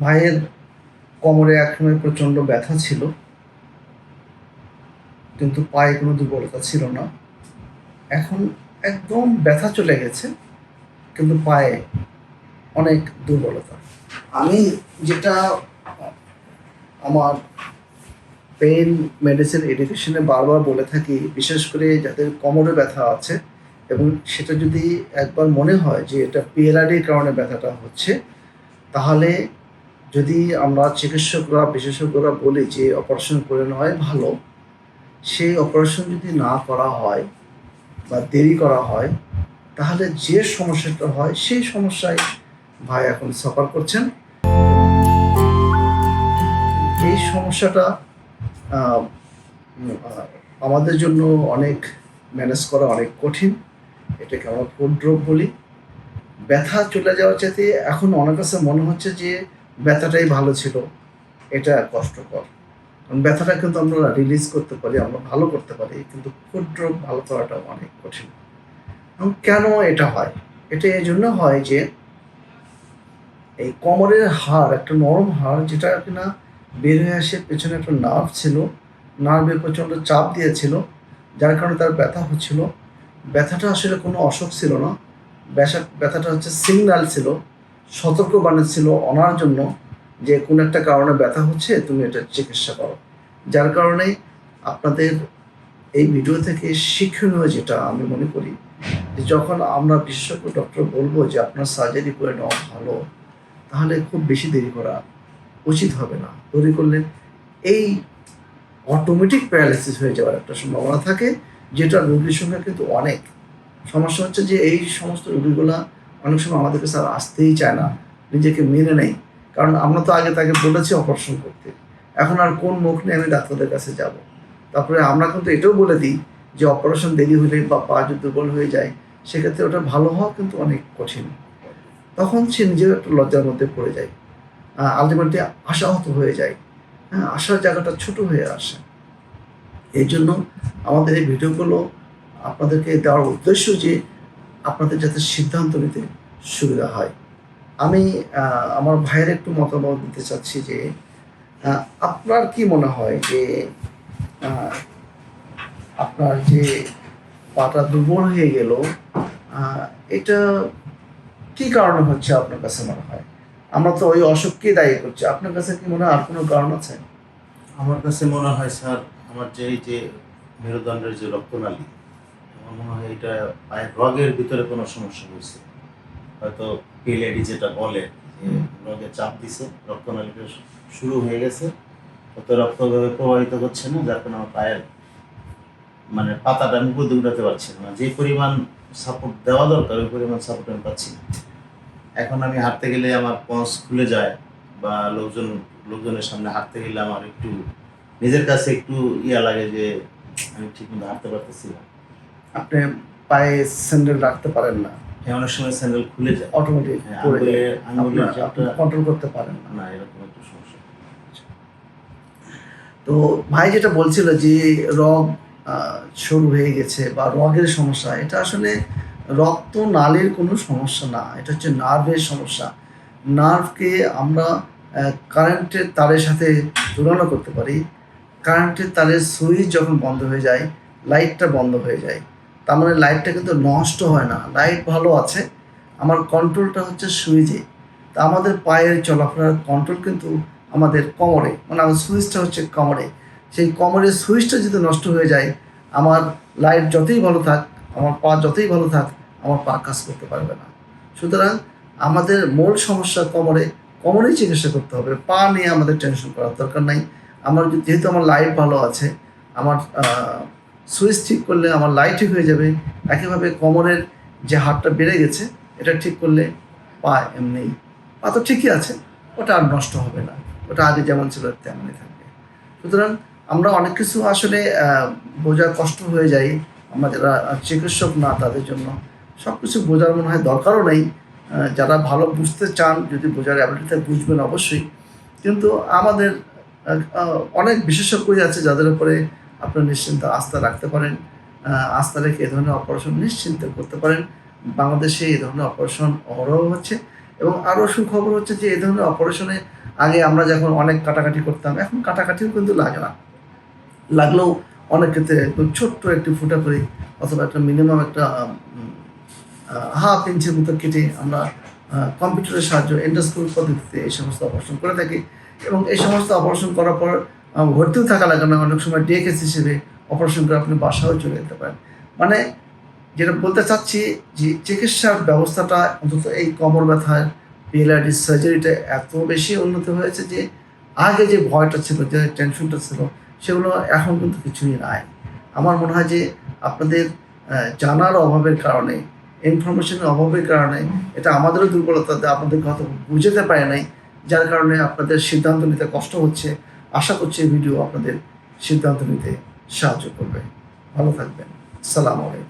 ভাইয়ের কোমরে এক একসময় প্রচণ্ড ব্যথা ছিল, কিন্তু পায়ে কোনো দুর্বলতা ছিল না। এখন একদম ব্যথা চলে গেছে, কিন্তু পায়ে অনেক দুর্বলতা। আমি যেটা, আমার পেইন মেডিসিন এডুকেশনে বারবার বলে থাকি, বিশেষ করে যাদের কোমরে ব্যথা আছে, এবং সেটা যদি একবার মনে হয় যে এটা পিএলআডির কারণে ব্যথাটা হচ্ছে, তাহলে যদি আমরা চিকিৎসকরা, বিশেষজ্ঞরা বলি যে অপারেশন করে নেওয়াই ভালো, সেই অপারেশন যদি না করা হয় বা দেরি করা হয়, তাহলে যে সমস্যাটা হয়, সেই সমস্যায় ভাই এখন সাফার করছেন। এই সমস্যাটা আমাদের জন্য অনেক ম্যানেজ করা অনেক কঠিন। এটাকে আমরা উপদ্রব বলি। ব্যথা চলে যাওয়ার চাইতে এখন অনেক কাছে মনে হচ্ছে যে ব্যথাটাই ভালো ছিল। এটা কষ্টকর। কারণ ব্যথাটা কিন্তু আমরা রিলিজ করতে পারি, আমরা ভালো করতে পারি, কিন্তু ক্ষুদ্র ভালো করাটা অনেক কঠিন। এবং কেন এটা হয়? এটা এই জন্য হয় যে, এই কোমরের হাড়, একটা নরম হাড়, যেটা কিনা বের হয়ে আসে পেছনে একটা নার্ভ ছিল নার্ভে প্রচণ্ড চাপ দিয়েছিল, যার কারণে তার ব্যথা হচ্ছিল। ব্যথাটা আসলে কোনো অসুখ ছিল না। ব্যথা ব্যথাটা হচ্ছে সিগন্যাল ছিল। সতর্ক ছিল অনার জন্য যে কোনো একটা কারণে ব্যথা হচ্ছে, তুমি এটা চিকিৎসা করো। যার কারণে আপনাদের এই ভিডিও থেকে শিক্ষণীয় যেটা আমি মনে করি, যে যখন আমরা বিশেষজ্ঞ ডক্টর বলব যে আপনার সার্জারি করে নেওয়া ভালো, তাহলে খুব বেশি দেরি করা উচিত হবে না। দেরি করলে এই অটোমেটিক প্যারালাইসিস হয়ে যাওয়ার একটা সম্ভাবনা থাকে, যেটা রোগীর সঙ্গে কিন্তু অনেক। সমস্যা হচ্ছে যে এই সমস্ত রোগীগুলা অনেক সময় আমাদের কাছে আর আসতেই চায় না, নিজেকে মেনে নেই কারণ আমরা তো আগে তাকে বলেছি অপারেশন করতে। এখন আর কোন মুখ নিয়ে আমি ডাক্তারদের কাছে যাব? তারপরে আমরা কিন্তু এটাও বলে দিই যে অপারেশন দেরি হলে বা পা যদি দুর্বল হয়ে যায়, সেক্ষেত্রে ওটা ভালো হওয়া কিন্তু অনেক কঠিন। তখন সে নিজের একটা লজ্জার মধ্যে পড়ে যায়। আলটিমেটলি আশাহত হয়ে যায়। হ্যাঁ আশার জায়গাটা ছোট হয়ে আসে। এই জন্য আমাদের এই ভিডিওগুলো আপনাদেরকে দেওয়ার উদ্দেশ্য যে আপনাদের যাতে সিদ্ধান্ত নিতে সুবিধা হয়। আমি আমার ভাইয়ের একটু মতামত দিতে চাচ্ছি যে আপনার কি মনে হয় যে আপনার যে পাটা দুর্বল হয়ে গেল এটা কি কারণে হচ্ছে আপনার কাছে মনে হয়? আমরা তো ওই অসুখকেই দায়ী করছি। আপনার কাছে কি মনে হয় আর কোনো কারণ আছে? আমার কাছে মনে হয় স্যার, আমার যে এই যে মেরুদণ্ডের যে রক্তনালী আমার মনে হয় এটা পায়ের রগের ভিতরে কোনো সমস্যা হয়েছে। হয়তো পিএলএডি যেটা বলে যে রগে চাপ দিছে রক্তনালীটা শুরু হয়ে গেছে। অত রক্ত ওভাবে প্রবাহিত হচ্ছে না যার কারণে আমার পায়ের মানে পাতাটা আমি বুদ্ধি উঠাতে পারছি না। যে পরিমাণ সাপোর্ট দেওয়া দরকার ওই পরিমাণ সাপোর্ট আমি পাচ্ছি না। এখন আমি হাঁটতে গেলে আমার পঞ্চ খুলে যায় বা লোকজন লোকজনের সামনে হাঁটতে গেলে আমার একটু নিজের কাছে একটু ইয়া লাগে যে আমি ঠিক মতো হাঁটতে পারতেছি না। আপনি পায়ে স্যান্ডেল রাখতে পারেন না। হ্যাঁ অনেক সময় স্যান্ডেল খুলে যায়। অটোমেটিক হ্যাঁ, কন্ট্রোল করতে পারেন না। এরকম একটু সমস্যা। তো ভাই যেটা বলছিল যে রগ সরু হয়ে গেছে বা রগের সমস্যা এটা আসলে রক্ত নালীর কোনো সমস্যা না। এটা হচ্ছে নার্ভের সমস্যা। নার্ভকে আমরা কারেন্টের তারের সাথে তুলনা করতে পারি। কারেন্টের তারের সুইচ যখন বন্ধ হয়ে যায় লাইটটা বন্ধ হয়ে যায়। তার মানে লাইটটা কিন্তু নষ্ট হয় না। লাইট ভালো আছে। আমার কন্ট্রোলটা হচ্ছে সুইচে তা আমাদের পায়ের চলাফেরার কন্ট্রোল কিন্তু আমাদের কোমরে। মানে আমার সুইচটা হচ্ছে কোমরে। সেই কোমরের সুইচটা যদি নষ্ট হয়ে যায়, আমার লাইট যতই ভালো থাক, আমার পা যতই ভালো থাক, আমার পা কাজ করতে পারবে না। সুতরাং আমাদের মূল সমস্যা কোমরে। কোমরেই চিকিৎসা করতে হবে। পা নিয়ে আমাদের টেনশন করার দরকার নাই। আমার যেহেতু আমার লাইট ভালো আছে, আমার সুইচ ঠিক করলে আমার লাইট ঠিক হয়ে যাবে। একইভাবে কোমরের যে হাড়টা বেড়ে গেছে এটা ঠিক করলে পা এমনি পা তো ঠিকই আছে ওটা আর নষ্ট হবে না। ওটা আগে যেমন ছিল তেমনই থাকবে। সুতরাং আমরা অনেক কিছু আসলে আহ, বোঝা কষ্ট হয়ে যায় আমরা যারা চিকিৎসক না তাদের জন্য সব কিছু বোঝার মনে হয় দরকারও নেই। যারা ভালো বুঝতে চান যদি বোঝার অ্যাবিলিটি থাকে বুঝবেন অবশ্যই। কিন্তু আমাদের অনেক বিশেষজ্ঞই আছে যাদের উপরে আপনার নিশ্চিন্ত আস্থা রাখতে পারেন আস্থা রেখে এ ধরনের অপারেশন নিশ্চিন্ত করতে পারেন। বাংলাদেশে এই ধরনের অপারেশন অহরহ হচ্ছে এবং আরও সুখবর হচ্ছে যে এই ধরনের অপারেশনে আগে আমরা যখন অনেক কাটাকাটি করতাম, এখন কাটাকাটিও কিন্তু লাগে না। লাগলেও অনেক ক্ষেত্রে ছোট্ট একটি ফুটা অথবা একটা মিনিমাম একটা হাফ ইঞ্চির মতো কেটে আমরা কম্পিউটারের সাহায্য এন্ডোস্কোপি পদ্ধতিতে এই সমস্ত অপারেশন করে থাকি এবং এই সমস্ত অপারেশন করার পর ভর্তিও থাকা লাগে না। অনেক সময় ডিএকেস হিসেবে অপারেশন করে আপনি বাসাও চলে যেতে পারেন। মানে যেটা বলতে চাচ্ছি যে চিকিৎসার ব্যবস্থাটা অন্তত এই কোমর ব্যথার, পিএলআইডি সার্জারিটা এত বেশি উন্নত হয়েছে যে আগে যে ভয়টা ছিল, যে টেনশনটা ছিল, সেগুলো এখন কিন্তু কিছুই নাই। আমার মনে হয় যে আপনাদের জানার অভাবের কারণে ইনফরমেশনের অভাবের কারণে এটা আমাদেরও দুর্বলতা আপনাদের কথা বুঝতে পারে নাই, যার কারণে আপনাদের সিদ্ধান্ত নিতে কষ্ট হচ্ছে। আশা করছি এই ভিডিও আপনাদের সিদ্ধান্ত নিতে সাহায্য করবে। ভালো থাকবেন। সালাম আলাইকুম।